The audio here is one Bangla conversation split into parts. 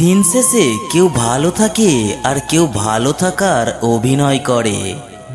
দিন শেষে কেউ ভালো থাকে আর কেউ ভালো থাকার অভিনয় করে।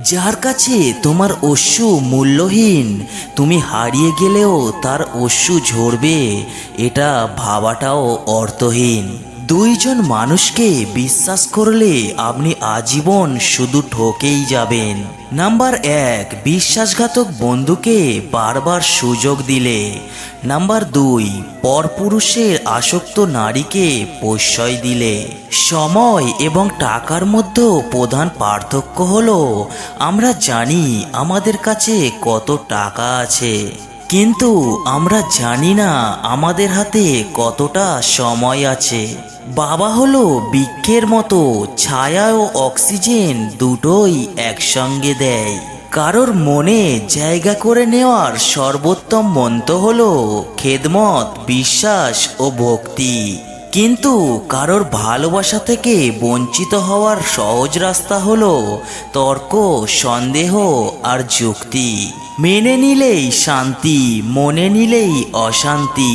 যার কাছে তোমার অশ্রু মূল্যহীন, তুমি হারিয়ে গেলেও তার অশ্রু ঝরবে, এটা ভাবাটাও অর্থহীন। দুইজন মানুষকে বিশ্বাস করলে আপনি আজীবন শুধু ঠকেই যাবেন। নাম্বার এক, বিশ্বাসঘাতক বন্ধুকে বারবার সুযোগ দিলে। নাম্বার দুই, পরপুরুষের আসক্ত নারীকে প্রশ্রয় দিলে। সময় এবং টাকার মধ্যে প্রধান পার্থক্য হলো, আমরা জানি আমাদের কাছে কত টাকা আছে। কিন্তু আমরা জানি না আমাদের হাতে কতটা সময় আছে। বাবা হলো বৃক্ষের মতো ছায়া ও অক্সিজেন দুটোই একসঙ্গে দেয়। কারোর মনে জায়গা করে নেওয়ার সর্বোত্তম মন্ত্র হলো খেদমত, বিশ্বাস ও ভক্তি। কিন্তু কারোর ভালোবাসা থেকে বঞ্চিত হওয়ার সহজ রাস্তা হল তর্ক, সন্দেহ আর যুক্তি। মেনে নিলেই শান্তি, মনে নিলেই অশান্তি।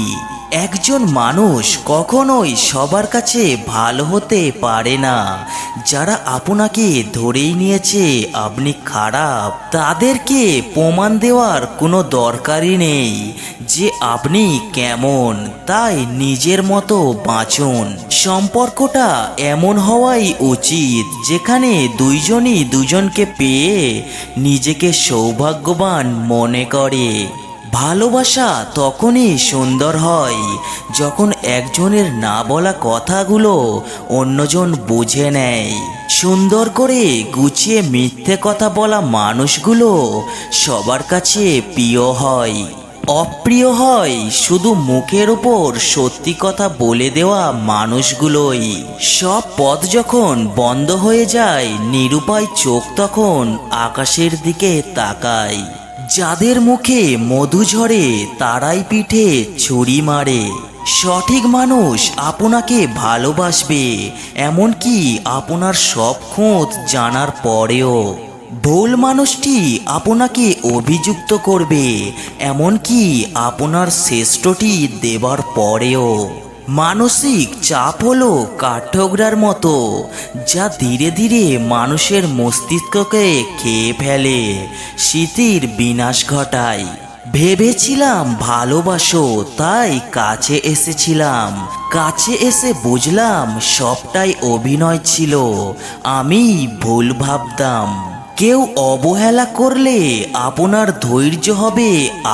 একজন মানুষ কখনোই সবার কাছে ভালো হতে পারে না। যারা আপনাকে ধরেই নিয়েছে, আপনি খারাপ, তাদেরকে প্রমাণ দেওয়ার কোনো দরকারই নেই যে আপনি কেমন, তাই নিজের মতো বাঁচুন। সম্পর্কটা এমন হওয়াই উচিত, যেখানে দুইজনই দুজনকে পেয়ে নিজেকে সৌভাগ্যবান মনে করে। ভালোবাসা তখনই সুন্দর হয় যখন একজনের না বলা কথাগুলো অন্যজন বুঝে নেয়। সুন্দর করে গুছিয়ে মিথ্যে কথা বলা মানুষগুলো সবার কাছে প্রিয় হয়। অপ্রিয় হয় শুধু মুখের ওপর সত্যি কথা বলে দেওয়া মানুষগুলোই। সব পথ যখন বন্ধ হয়ে যায়, নিরুপায় চোখ তখন আকাশের দিকে তাকায়। যাদের মুখে মধু ঝরে, তারাই পিঠে ছুরি মারে। সঠিক মানুষ আপনাকে ভালোবাসবে, এমনকি আপনার সব খোঁজ জানার পরেও। ভুল মানুষটি আপনাকে অভিযুক্ত করবে, এমনকি আপনার শ্রেষ্ঠটি দেবার পরেও। মানসিক চাপ হলো কাঠঠোকরার মতো, যা ধীরে ধীরে মানুষের মস্তিষ্ককে খেয়ে ফেলে, স্মৃতির বিনাশ ঘটায়। ভেবেছিলাম ভালোবাসো, তাই কাছে এসেছিলাম। কাছে এসে বুঝলাম সবটাই অভিনয় ছিল আমি ভুল ভাবতাম। কেউ অবহেলা করলে আপনার ধৈর্য হবে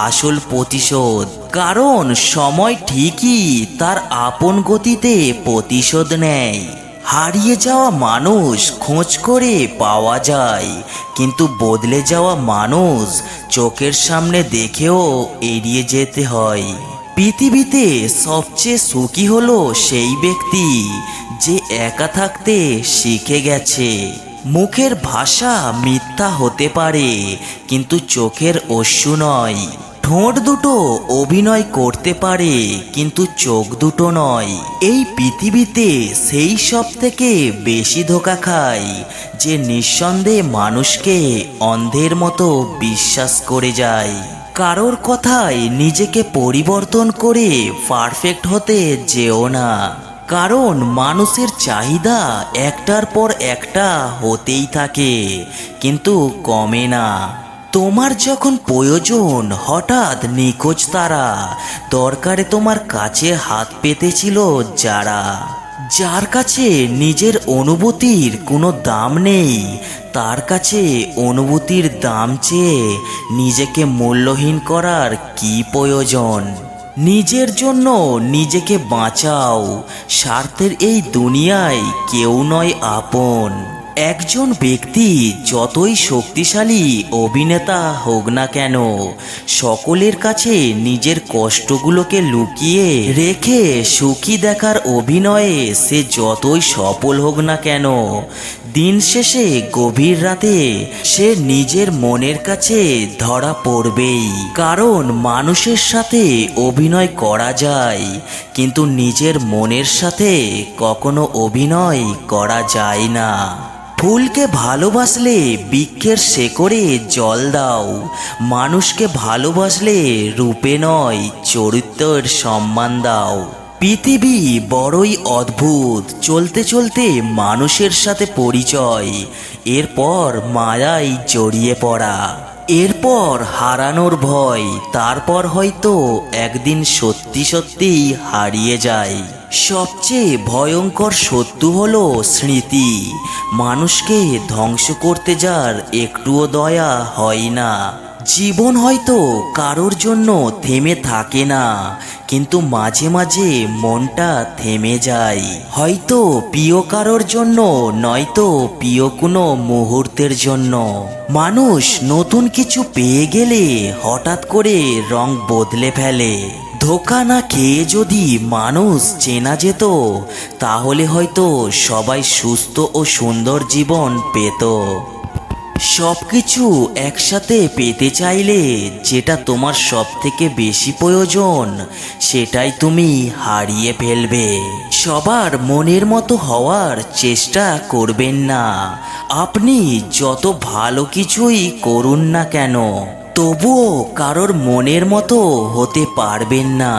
আসল প্রতিশোধ। কারণ সময় ঠিকই তার আপন গতিতে প্রতিশোধ নেয়। হারিয়ে যাওয়া মানুষ খোঁজ করে পাওয়া যায়, কিন্তু বদলে যাওয়া মানুষ চোখের সামনে দেখেও এড়িয়ে যেতে হয়। পৃথিবীতে সবচেয়ে সুখী হলো সেই ব্যক্তি যে একা থাকতে শিখে গেছে। মুখের ভাষা মিথ্যা হতে পারে, কিন্তু চোখের অশ্রু নয়। ঠোঁট দুটো অভিনয় করতে পারে, কিন্তু চোখ দুটো নয়। এই পৃথিবীতে সেই সব থেকে বেশি ধোকা খায়, যে নিঃসন্দেহে মানুষকে অন্ধের মতো বিশ্বাস করে যায়। কারোর কথায় নিজেকে পরিবর্তন করে পারফেক্ট হতে যেও না। কারণ মানুষের চাহিদা একটার পর একটা হতেই থাকে, কিন্তু কমে না। তোমার যখন প্রয়োজন হঠাৎ নিখোঁজ তারা, দরকারে তোমার কাছে হাত পেতেছিল যারা। যার কাছে নিজের অনুভূতির কোনো দাম নেই, তার কাছে অনুভূতির দাম চেয়ে নিজেকে মূল্যহীন করার কি প্রয়োজন? নিজের জন্য নিজেকে বাঁচাও। স্বার্থের এই দুনিয়ায় কেউ নয় আপন। একজন ব্যক্তি যতই শক্তিশালী অভিনেতা হোক না কেন, সকলের কাছে নিজের কষ্টগুলোকে লুকিয়ে রেখে সুখী দেখার অভিনয়ে সে যতই সফল হোক না কেন দিন শেষে গভীর রাতে সে নিজের মনের কাছে ধরা পড়বেই। কারণ মানুষের সাথে অভিনয় করা যায়, কিন্তু নিজের মনের সাথে কখনো অভিনয় করা যায় না। ফুলকে ভালোবাসলে বৃক্ষের শেকড়ে জল দাও, মানুষকে ভালোবাসলে রূপে নয়, চরিত্রের সম্মান দাও। পৃথিবী বড়ই অদ্ভুত, চলতে চলতে মানুষের সাথে পরিচয়। এরপর মায়ায় জড়িয়ে পড়া। এরপর হারানোর ভয়, তারপর হয়তো একদিন সত্যি সত্যি হারিয়ে যায়। সবচেয়ে ভয়ঙ্কর শত্রু হলো স্মৃতি। মানুষকে ধ্বংস করতে যার একটুও দয়া হয় না। জীবন হয়তো কারোর জন্য থেমে থাকে না, কিন্তু মাঝে মাঝে মনটা থেমে যায়। হয়তো প্রিয় কারোর জন্য, নয়তো প্রিয় কোনো মুহূর্তের জন্য। মানুষ নতুন কিছু পেয়ে গেলে হঠাৎ করে রং বদলে ফেলে। ধোকা না খেয়ে যদি মানুষ চেনা যেত, তাহলে হয়তো সবাই সুস্থ ও সুন্দর জীবন পেত। সব কিছু একসাথে পেতে চাইলে যেটা তোমার সব থেকে বেশি প্রয়োজন, সেটাই তুমি হারিয়ে ফেলবে। সবার মনের মতো হওয়ার চেষ্টা করবেন না। আপনি যত ভালো কিছুই করুন না কেন, তবুও কারোর মনের মতো হতে পারবেন না।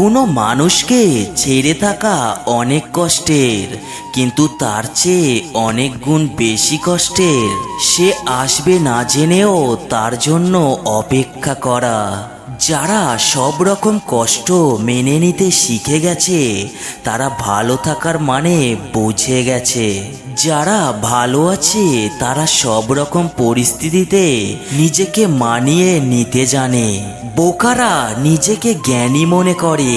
কোনো মানুষকে ছেড়ে থাকা অনেক কষ্টের, কিন্তু তার চেয়ে অনেক গুণ বেশি কষ্টের। সে আসবে না জেনেও তার জন্য অপেক্ষা করা। যারা সব রকম কষ্ট মেনে নিতে শিখে গেছে, তারা ভালো থাকার মানে বুঝে গেছে। যারা ভালো আছে, তারা সব রকম পরিস্থিতিতে নিজেকে মানিয়ে নিতে জানে। বোকারা নিজেকে জ্ঞানী মনে করে,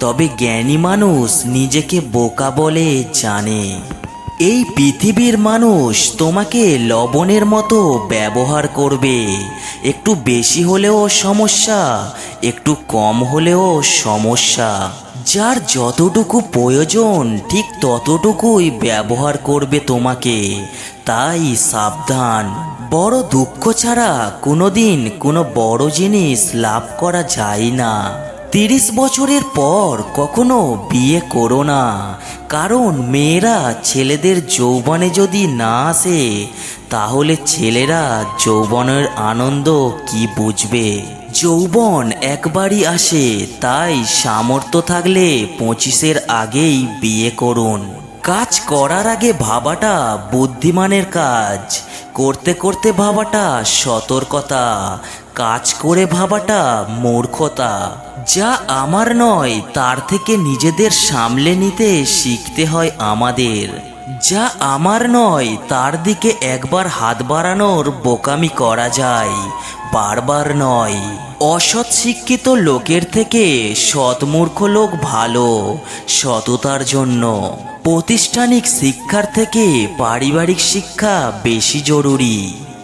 তবে জ্ঞানী মানুষ নিজেকে বোকা বলে জানে। এই পৃথিবীর মানুষ তোমাকে লবণের মতো ব্যবহার করবে। একটু বেশি হলেও সমস্যা, একটু কম হলেও সমস্যা। যার যতটুকু প্রয়োজন, ঠিক ততটুকুই ব্যবহার করবে তোমাকে। তাই সাবধান। বড় দুঃখ ছাড়া কোনোদিন কোনো বড় জিনিস লাভ করা যায় না। তিরিশ বছরের পর কখনো বিয়ে করো না। কারণ মেয়েরা ছেলেদের যৌবনে যদি না আসে, তাহলে ছেলেরা যৌবনের আনন্দ কি বুঝবে? যৌবন একবারই আসে, তাই সামর্থ্য থাকলে পঁচিশের আগেই বিয়ে করুন। কাজ করার আগে ভাবাটা বুদ্ধিমানের কাজ। করতে করতে ভাবাটা সতর্কতা, কাজ করে ভাবাটা মূর্খতা। যা আমার নয়, তার থেকে নিজেদের সামলে নিতে শিখতে হয় আমাদের। যা আমার নয়, তার দিকে একবার হাত বাড়ানোর বোকামি করা যায়। বারবার নয়। অসৎ শিক্ষিত লোকের থেকে সৎমূর্খ লোক ভালো। সততার জন্য। প্রাতিষ্ঠানিক শিক্ষার থেকে পারিবারিক শিক্ষা বেশি জরুরি।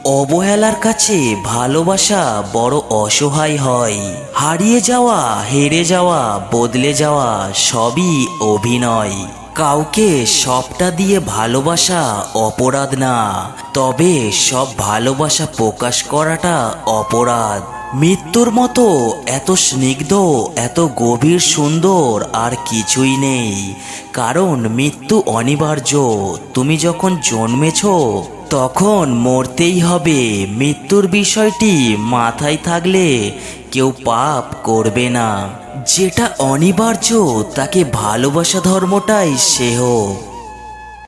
অবহেলার কাছে ভালোবাসা বড় অসহায় হয়। হারিয়ে যাওয়া, হেরে যাওয়া, বদলে যাওয়া সবই অভিনয়। কাউকে সবটা দিয়ে ভালোবাসা অপরাধ না, তবে সব ভালোবাসা প্রকাশ করাটা অপরাধ। মৃত্যুর মতো এত স্নিগ্ধ, এত গভীর সুন্দর আর কিছুই নেই, কারণ মৃত্যু অনিবার্য। তুমি যখন জন্মেছ, তখন মরতেই হবে। মৃত্যুর বিষয়টি মাথায় থাকলে কেউ পাপ করবে না। যেটা অনিবার্য তাকে ভালোবাসা ধর্মটাই সেহ।